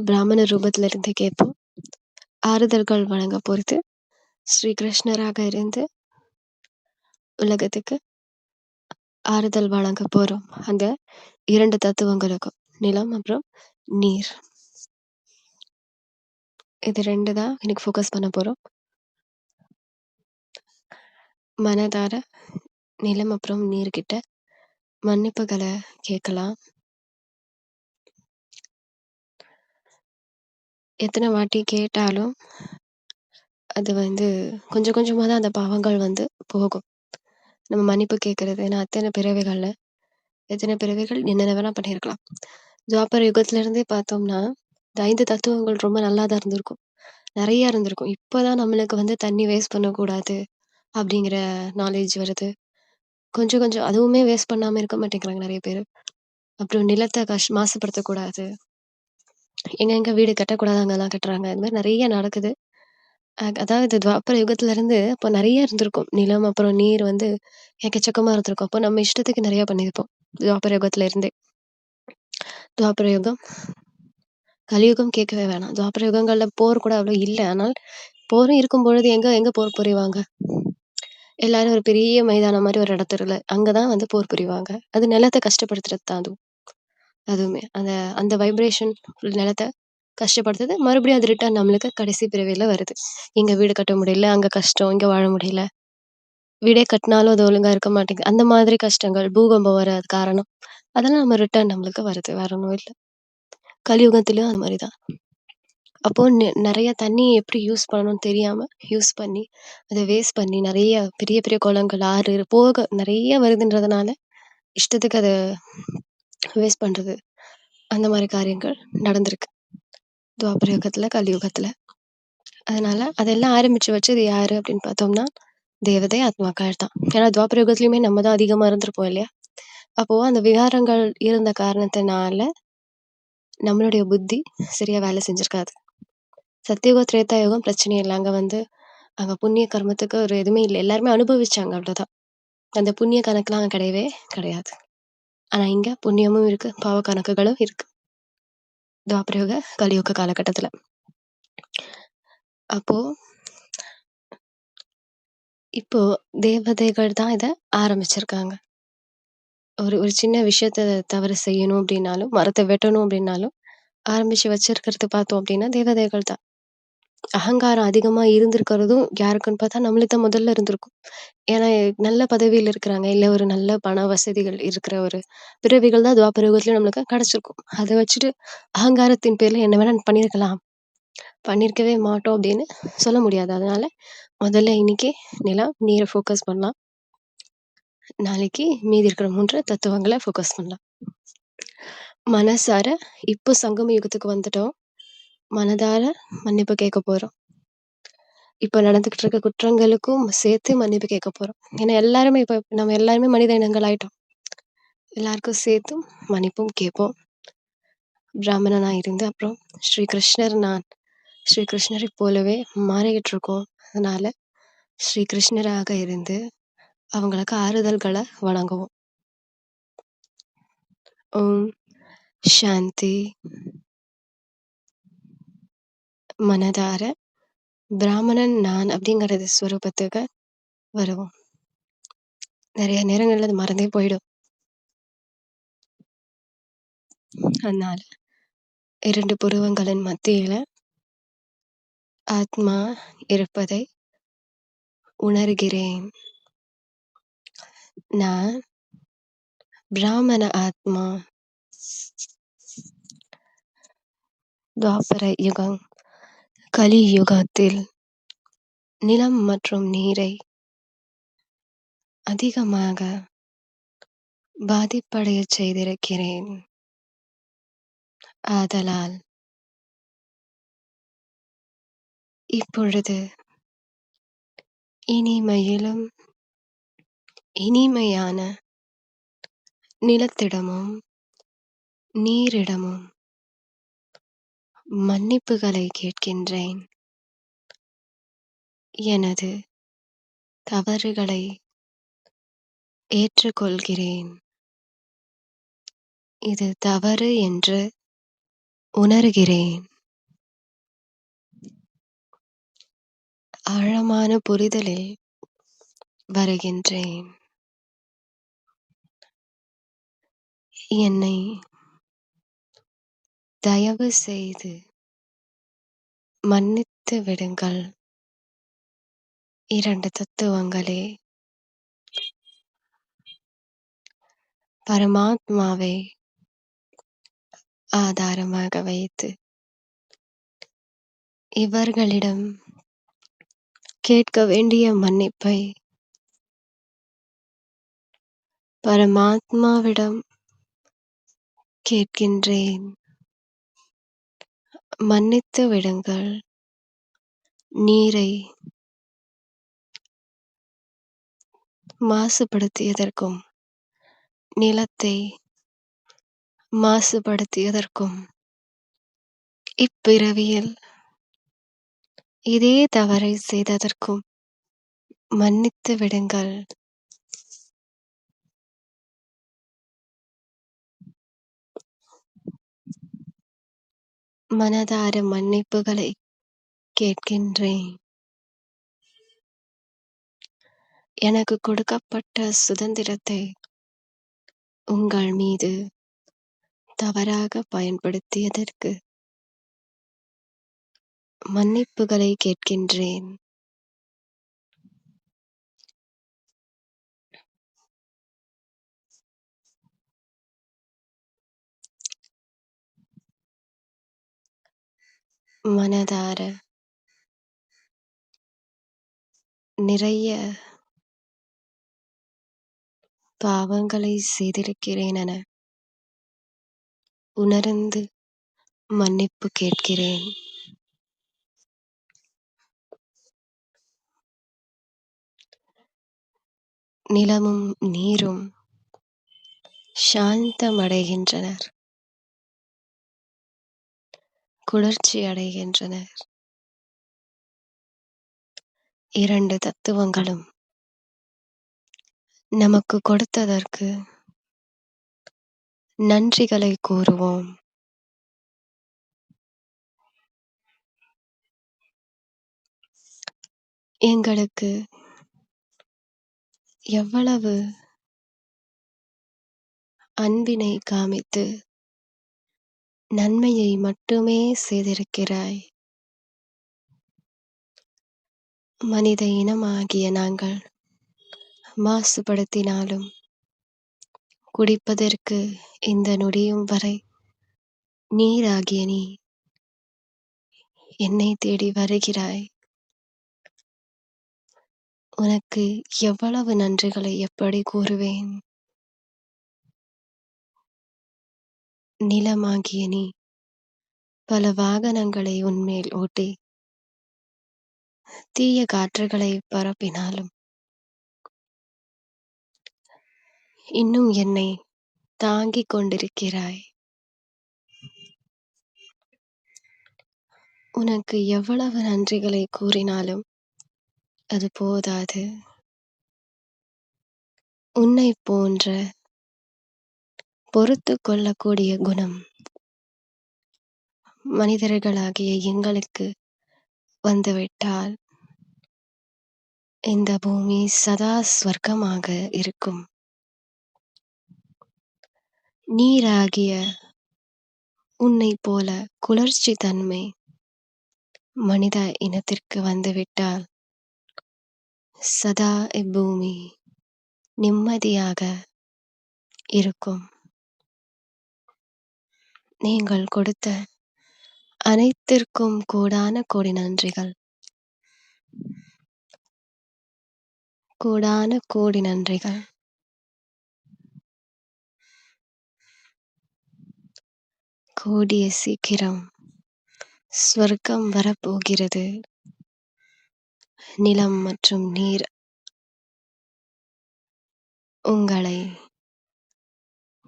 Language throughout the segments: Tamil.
பிராமண ரூபத்திலிருந்து கேட்போம். ஆறுதல்கள் வழங்க பொறுத்து ஸ்ரீ கிருஷ்ணராக இருந்து உலகத்துக்கு ஆறுதல் வழங்க போறோம். அந்த இரண்டு தத்துவங்களுக்கும். நிலம் அப்புறம் நீர். இது ரெண்டு தான் இன்னைக்கு ஃபோக்கஸ் பண்ண போறோம். மனதார நிலம் அப்புறம் நீர்கிட்ட மன்னிப்புகளை கேட்கலாம். எத்தனை வாட்டி கேட்டாலும் அது வந்து கொஞ்சம் கொஞ்சமாக தான் அந்த பாவங்கள் வந்து போகும். நம்ம மன்னிப்பு கேட்கறது ஏன்னா அத்தனை பிறவைகளில் எத்தனை பிறவிகள் என்னென்ன வேணா பண்ணியிருக்கலாம். துவாபர யுகத்துலேருந்தே பார்த்தோம்னா, இந்த ஐந்து தத்துவங்கள் ரொம்ப நல்லா தான் இருந்திருக்கும். நிறையா இருந்திருக்கும். இப்போ தான் நம்மளுக்கு வந்து தண்ணி வேஸ்ட் பண்ணக்கூடாது அப்படிங்கிற நாலேட்ஜ் வருது. கொஞ்சம் கொஞ்சம் அதுவுமே வேஸ்ட் பண்ணாமல் இருக்க மாட்டேங்கிறாங்க நிறைய பேர் அப்புறம் நிலத்தை கஷ் மாசுபடுத்தக்கூடாது. எங்கெங்க வீடு கட்டக்கூடாது அங்கலாம் கட்டுறாங்க. இந்த மாரி நெறைய நடக்குது. அ அதாவது துவாபர யுகத்திலிருந்து அப்ப நெறைய இருந்திருக்கும். நிலம் அப்புறம் நீர் வந்து எக்கச்சக்கமா இருந்திருக்கும். அப்போ நம்ம இஷ்டத்துக்கு நெறைய பண்ணியிருப்போம். துவாபர யுகத்துல இருந்தே. துவாபர யுகம், கலியுகம் கேட்கவே வேணாம். துவாபர யுகங்கள்ல போர் கூட அவ்வளோ இல்ல. ஆனால் போரும் இருக்கும் பொழுது எங்க எங்க போர் புரிவாங்க? எல்லாரும் ஒரு பெரிய மைதானம் மாரி ஒரு இடத்துல அங்க தான் வந்து போர் புரிவாங்க. அது நிலத்த கஷ்டப்படுத்துறது தான் அதுவும். அதுவுமே. அந்த அந்த வைப்ரேஷன் நிலத்த கஷ்டப்படுத்துது. மறுபடியும் அது ரிட்டர்ன் நம்மளுக்கு கடைசி பிறவியில் வருது. இங்கே வீடு கட்ட முடியல, அங்கே கஷ்டம், இங்கே வாழ முடியல. வீடே கட்டினாலும் அது ஒழுங்காக இருக்க மாட்டேங்குது. அந்த மாதிரி கஷ்டங்கள், பூகம்பம் வர காரணம். அதெல்லாம் நம்ம ரிட்டர்ன் நம்மளுக்கு வருது. வேற ஒன்றும் இல்லை கலியுகத்திலயும் அந்த மாதிரி தான். அப்போ நெ தண்ணி எப்படி யூஸ் பண்ணணும்னு தெரியாம யூஸ் பண்ணி, அதை வேஸ்ட் பண்ணி நிறைய பெரிய பெரிய குளங்கள், ஆறு போக நிறைய வருதுன்றதுனால, இஷ்டத்துக்கு அதை வேஸ்ட் பண்ணுறது அந்த மாதிரி காரியங்கள் நடந்திருக்கு. துவாபர கலியுகத்தில் அதனால் அதனால அதெல்லாம் ஆரம்பித்து வச்சது யார் அப்படின்னு பார்த்தோம்னா, தேவதை ஆத்மாக்கள் தான். ஏன்னா துவாபர நம்ம தான் அதிகமாக இருந்திருப்போம் இல்லையா? அப்போது அந்த விகாரங்கள் இருந்த காரணத்தினால, நம்மளுடைய புத்தி சரியாக வேலை செஞ்சிருக்காது. சத்தியுகம், திரேதா யுகம் பிரச்சனை இல்லை அங்கே வந்து அங்கே புண்ணிய கர்மத்துக்கு ஒரு எதுவுமே இல்லை எல்லாருமே அனுபவிச்சாங்க அவ்வளோதான். அந்த புண்ணிய கணக்கெலாம் அங்கே கிடையவே கிடையாது. ஆனா இங்க புண்ணியமும் இருக்கு, பாவ கணக்குகளும் இருக்கு. துவாபர கலியுக காலகட்டத்துல. அப்போ இப்போ தேவதைகள் தான் இதை ஆரம்பிச்சிருக்காங்க. ஒரு ஒரு சின்ன விஷயத்த தவறு செய்யணும் அப்படின்னாலும், மரத்தை வெட்டணும் அப்படின்னாலும், ஆரம்பிச்சு வச்சிருக்கிறது பார்த்தோம் அப்படின்னா தேவதைகள் தான். அகங்காரம் அதிகமா இருந்திருக்கிறதும் யாருக்குன்னு பார்த்தா நம்மளுக்கு தான் முதல்ல இருந்திருக்கும். ஏன்னா நல்ல பதவியில இருக்கிறாங்க. இல்ல ஒரு நல்ல பண வசதிகள் இருக்கிற ஒரு பிறவிகள் தான் துவாபர யுகத்தில நம்மளுக்கு கிடைச்சிருக்கும். அத வச்சுட்டு அகங்காரத்தின் பேர்ல என்ன வேணா பண்ணியிருக்கலாம். பண்ணியிருக்கவே மாட்டோம் அப்படின்னு சொல்ல முடியாது. அதனால முதல்ல இன்னைக்கு நிலம், நீர ஃபோக்கஸ் பண்ணலாம். நாளைக்கு மீதி இருக்கிற 3 தத்துவங்கள ஃபோக்கஸ் பண்ணலாம். மனசார இப்போ சங்கம யுகத்துக்கு வந்துட்டோம். மனதார மன்னிப்பு கேட்க போறோம். இப்போ நடந்துக்கிட்டு இருக்க குற்றங்களுக்கும் சேர்த்து மன்னிப்பு கேட்க போறோம். ஏன்னா எல்லாருமே இப்போ நம்ம எல்லாருமே மனித இனங்கள் ஆயிட்டோம். எல்லாருக்கும் சேர்த்தும் மன்னிப்பும் கேட்போம். பிராமணனாக இருந்து அப்புறம் ஸ்ரீ கிருஷ்ணர் நான் ஸ்ரீ கிருஷ்ணரை போலவே மாறிக்கிட்டு இருக்கோம். அதனால ஸ்ரீ கிருஷ்ணராக இருந்து அவங்களுக்கு ஆறுதல்களை வழங்குவோம். ஓம் சாந்தி. மனதார பிராமணன் நான் அப்படிங்கிறது ஸ்வரூபத்துக்கு வருவோம். நிறைய நேரங்கள்ல அது மறந்தே போயிடும். அதனால இரண்டு புருவங்களின் மத்தியில ஆத்மா இருப்பதை உணர்கிறேன். நான் பிராமண ஆத்மா. துவாபர யுகம், கலியுகத்தில் நிலம் மற்றும் நீரை அதிகமாக பாதிப்படையச் செய்திருக்கிறேன். ஆதலால் இப்பொழுது இனிமையிலும் இனிமையான நிலத்திடமும், நீரிடமும் மன்னிப்புகளை கேட்கின்றேன். எனது தவறுகளை ஏற்றுக்கொள்கிறேன். இது தவறு என்று உணர்கிறேன் ஆழமான புரிதலில் வருகின்றேன் என்னை தயவு செய்து மன்னித்து விடுங்கள். இரண்டு தத்துவங்களே. பரமாத்மாவை ஆதாரமாக வைத்து இவர்களிடம் கேட்க வேண்டிய மன்னிப்பை பரமாத்மாவிடம் கேட்கின்றேன். மன்னித்து விடுங்கள். நீரை மாசுபடுத்தியதற்கும் நிலத்தை மாசுபடுத்தியதற்கும் இப்பிறவியில் இதே தவறை செய்ததற்கும் மன்னித்து விடுங்கள். மனதார மன்னிப்புகளை கேட்கின்றேன். எனக்கு கொடுக்கப்பட்ட சுதந்திரத்தை உங்கள் மீது தவறாக பயன்படுத்தியதற்கு மன்னிப்புகளை கேட்கின்றேன். மனதார நிறைய பாவங்களை செய்திருக்கிறேன் என உணர்ந்து மன்னிப்பு கேட்கிறேன். நிலமும் நீரும் சாந்தமடைகின்றனர். குளிர்ச்சி அடைகின்றனர். இரண்டு தத்துவங்களும். நமக்கு கொடுத்ததற்கு நன்றிகளை கூறுவோம். எங்களுக்கு எவ்வளவு அன்பினை காமித்து நன்மையை மட்டுமே செய்திருக்கிறாய். மனித இனமாகிய நாங்கள் மாசுபடுத்தினாலும் குடிப்பதற்கு இந்த நொடியும் வரை நீராகிய நீ என்னை தேடி வருகிறாய். உனக்கு எவ்வளவு நன்றிகளை எப்படி கூறுவேன்? நிலமாகிய நீ. பல வாகனங்களை உன்மேல் ஓட்டி. தீய காற்றுகளை பரப்பினாலும். இன்னும் என்னை தாங்கிக் கொண்டிருக்கிறாய். உனக்கு எவ்வளவு நன்றிகளை கூறினாலும் அது போதாது. உன்னை போன்ற பொறுத்து கொள்ளக்கூடிய குணம். மனிதர்களாகிய எங்களுக்கு வந்துவிட்டால் இந்த பூமி சதா ஸ்வர்க்கமாக இருக்கும். நீராகிய உன்னை போல குளிர்ச்சி தன்மை மனித இனத்திற்கு வந்துவிட்டால் சதா இப்பூமி நிம்மதியாக இருக்கும். நீங்கள் கொடுத்த அனைத்திற்கும் கோடான கோடி நன்றிகள். கோடான கோடி நன்றிகள். கூடிய சீக்கிரம் ஸ்வர்க்கம் வரப்போகிறது. நிலம் மற்றும் நீர் உங்களை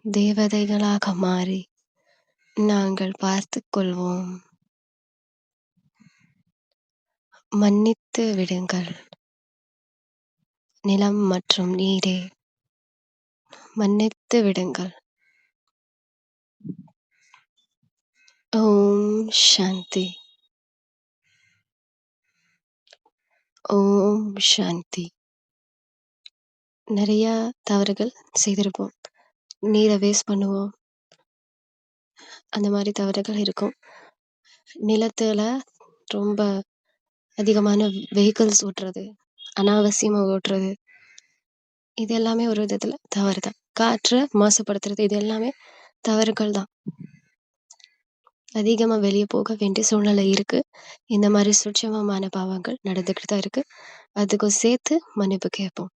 தேவதைகளாக மாறி நாங்கள் பார்த்துக்கொள்வோம். மன்னித்து விடுங்கள். நிலம் மற்றும் நீரே. மன்னித்து விடுங்கள். ஓம் சாந்தி. ஓம் சாந்தி. நிறைய தவறுகள் செய்திருப்போம். நீரை வேஸ்ட் பண்ணுவோம். அந்த மாதிரி தவறுகள் இருக்கும். நிலத்தில் ரொம்ப அதிகமான வெஹிக்கிள்ஸ் ஓட்டுறது அனாவசியமாக ஓட்டுறது இது எல்லாமே ஒரு விதத்தில் தவறு தான் காற்றை மாசுபடுத்துறது இது எல்லாமே தவறுகள் தான். அதிகமாக வெளியே போக வேண்டிய சூழ்நிலை இருக்குது இந்த மாதிரி சுட்சமமான பாவங்கள் நடந்துக்கிட்டு தான் இருக்குது அதுக்கும் சேர்த்து மன்னிப்பு கேட்போம்.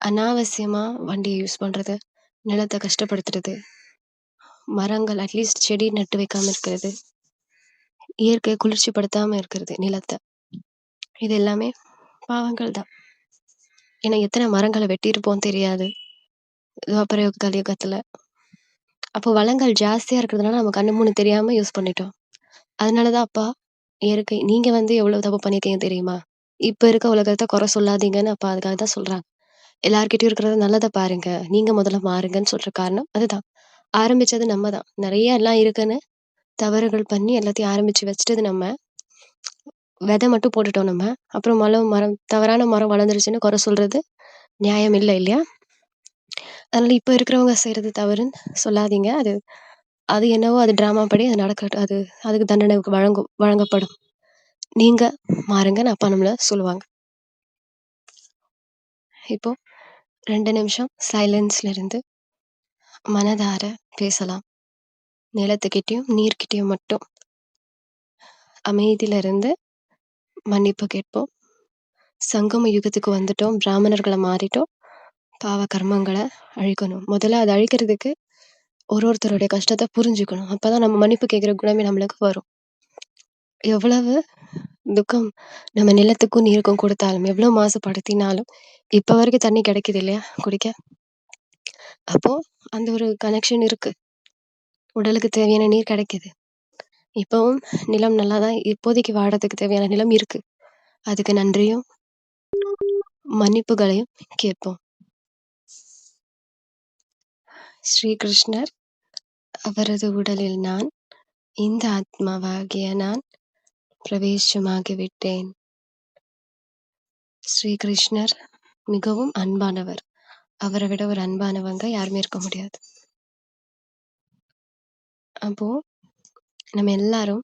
அனாவசியமாக வண்டியை யூஸ் பண்ணுறது நிலத்தை கஷ்டப்படுத்துறது மரங்கள் அட்லீஸ்ட் செடி நட்டு வைக்காம இருக்கிறது. இயற்கை குளிர்ச்சிப்படுத்தாம இருக்கிறது நிலத்தை. இது எல்லாமே பாவங்கள் தான். ஏன்னா எத்தனை மரங்களை வெட்டியிருப்போம் தெரியாது. துவாபர கலியுகத்துல அப்போ வளங்கள் ஜாஸ்தியா இருக்கிறதுனால நம்ம கண்ணு மூணு தெரியாம யூஸ் பண்ணிட்டோம். அதனாலதான் அப்பா இயற்கை நீங்க வந்து எவ்வளவு தப்பு பண்ணிருக்கீங்க தெரியுமா? இப்ப இருக்க உலகத்தை குறை சொல்லாதீங்கன்னு அப்பா அதுக்காக தான் சொல்றாங்க. எல்லார்கிட்டயும் இருக்கிறத நல்லதை பாருங்க. நீங்க முதல்ல மாறுங்கன்னு சொல்ற காரணம் அதுதான். ஆரம்பிச்சது நம்ம தான் நிறைய எல்லாம் இருக்குன்னு தவறுகள் பண்ணி எல்லாத்தையும் ஆரம்பிச்சு வச்சுட்டது நம்ம. விதை மட்டும் போட்டுட்டோம் நம்ம. அப்புறம் மரம் மரம் தவறான மரம் வளர்ந்துருச்சுன்னு குறை சொல்றது நியாயம் இல்லை இல்லையா? அதனால இப்போ இருக்கிறவங்க செய்யறது தவறுன்னு சொல்லாதீங்க. அது அது என்னவோ அது டிராமா படி அது நடக்கட்டும். அது அதுக்கு தண்டனை வழங்கும் வழங்கப்படும். நீங்க மாறுங்கன்னு அப்பா நம்மள சொல்லுவாங்க. இப்போ ரெண்டு நிமிஷம் சைலன்ஸ்ல இருந்து மனதார பேசலாம். நிலத்துக்கிட்டயும் நீர்கிட்டயும் மட்டும். அமைதியில இருந்து மன்னிப்பு கேட்போம். சங்கம யுகத்துக்கு வந்துட்டோம். பிராமணர்களை மாறிட்டோம். பாவ கர்மங்களை அழிக்கணும். முதல்ல அதை அழிக்கிறதுக்கு ஒரு ஒருத்தருடைய கஷ்டத்தை புரிஞ்சுக்கணும். அப்போதான் நம்ம மன்னிப்பு கேட்கிற குணமே நம்மளுக்கு வரும். எவ்வளவு துக்கம் நம்ம நிலத்துக்கும் நீருக்கும் கொடுத்தாலும் எவ்வளவு மாசுபடுத்தினாலும் இப்போ வரைக்கும் தண்ணி கிடைக்குது இல்லையா? குடிக்க? அப்போ அந்த ஒரு கனெக்ஷன் இருக்கு. உடலுக்கு தேவையான நீர் கிடைக்குது. இப்போவும் நிலம் நல்லா தான் இப்போதைக்கு வாழறதுக்கு தேவையான நிலம் இருக்கு. அதுக்கு நன்றியும் மன்னிப்புகளையும் கேட்போம். ஸ்ரீகிருஷ்ணர் அவரது உடலில் நான் இந்த ஆத்மாவாகிய நான் பிரவேசமாகிவிட்டேன் ஸ்ரீகிருஷ்ணர் மிகவும் அன்பானவர். அவரை விட ஒரு அன்பானவங்க யாருமே இருக்க முடியாது. அப்போ நம்ம எல்லாரும்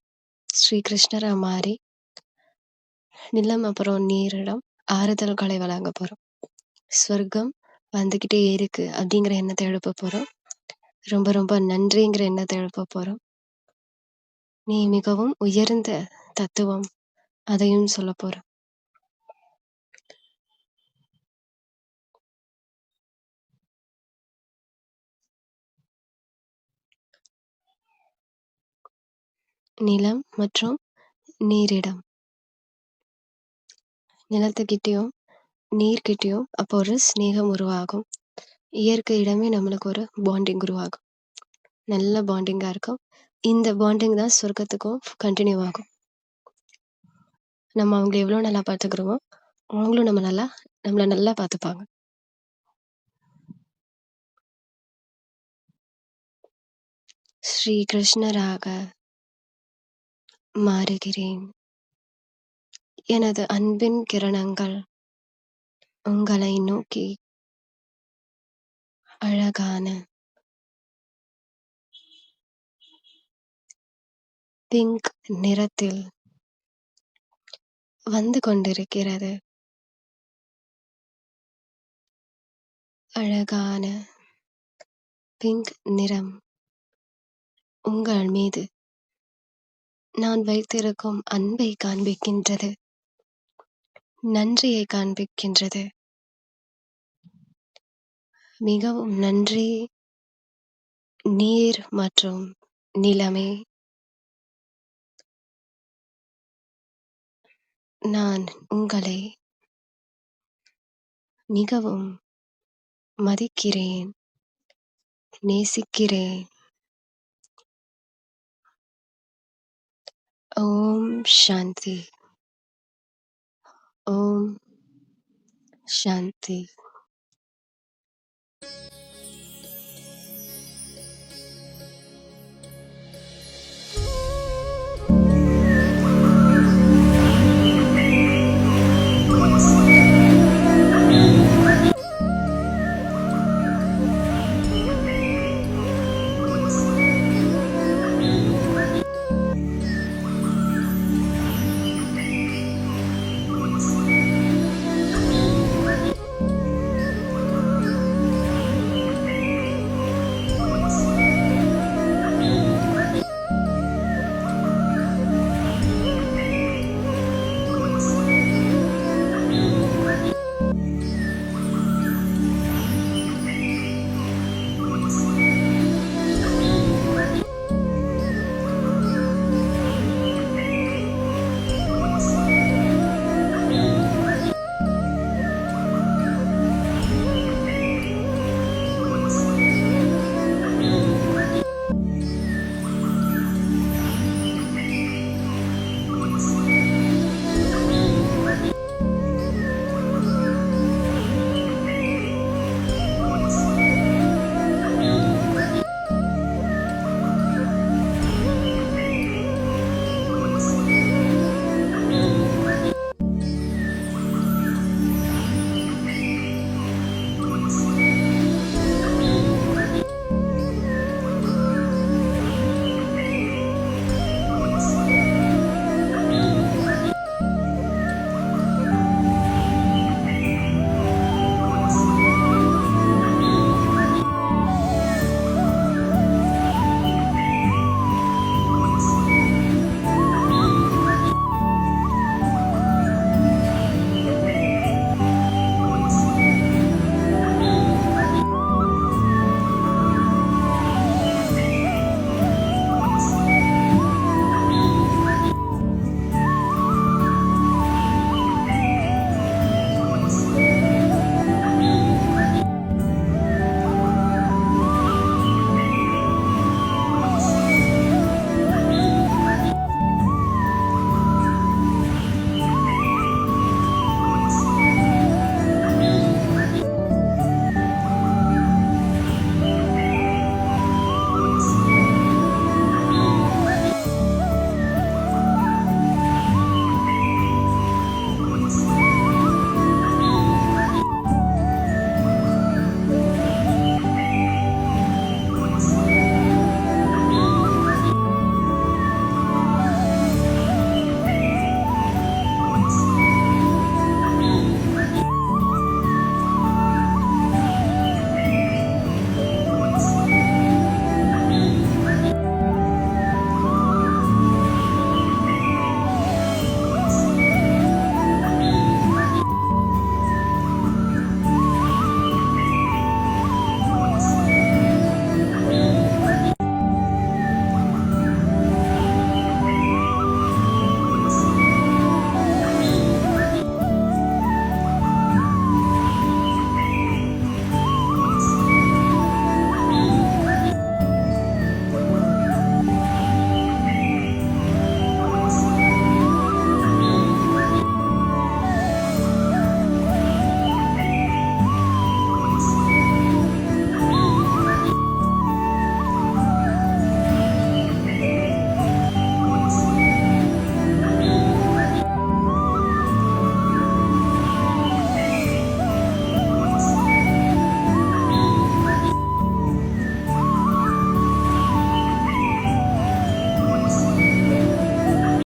ஸ்ரீ கிருஷ்ணரா மாறி நிலம் அப்புறம் நீரிடம் ஆறுதல்களை வழங்க போறோம். ஸ்வர்க்கம் வந்துகிட்டே இருக்கு அப்படிங்கிற எண்ணத்தை எழுப்ப போறோம். ரொம்ப ரொம்ப நன்றிங்கிற எண்ணத்தை எழுப்ப போறோம். நீ மிகவும் உயர்ந்த தத்துவம் அதையும் சொல்ல போறோம். நிலம் மற்றும் நீரிடம். நிலத்துக்கிட்டேயும் நீர்கிட்டேயும் அப்போ ஒரு ஸ்நேகம் உருவாகும். இயற்கையிடமே நம்மளுக்கு ஒரு பாண்டிங் உருவாகும். நல்ல பாண்டிங்காக இருக்கும். இந்த பாண்டிங் தான் சொர்க்கத்துக்கும் கண்டினியூ ஆகும். நம்ம அவங்களை எவ்வளோ நல்லா பார்த்துக்கிறோமோ அவங்களும் நம்ம நல்லா நம்மளை நல்லா பார்த்துப்பாங்க. ஸ்ரீ கிருஷ்ணராக மாறுகிறேன். எனது அன்பின் கிரணங்கள் உங்களை நோக்கி அழகான பிங்க் நிறத்தில் வந்து கொண்டிருக்கிறது. அழகான பிங்க் நிறம் உங்கள் மீது நான் வைத்திருக்கும் அன்பை காண்பிக்கின்றது. நன்றியை காண்பிக்கின்றது. மிகவும் நன்றி. நீர் மற்றும் நிலமே. நான் உங்களை மிகவும் மதிக்கிறேன் நேசிக்கிறேன். ஓம் சாந்தி ஓம் சாந்தி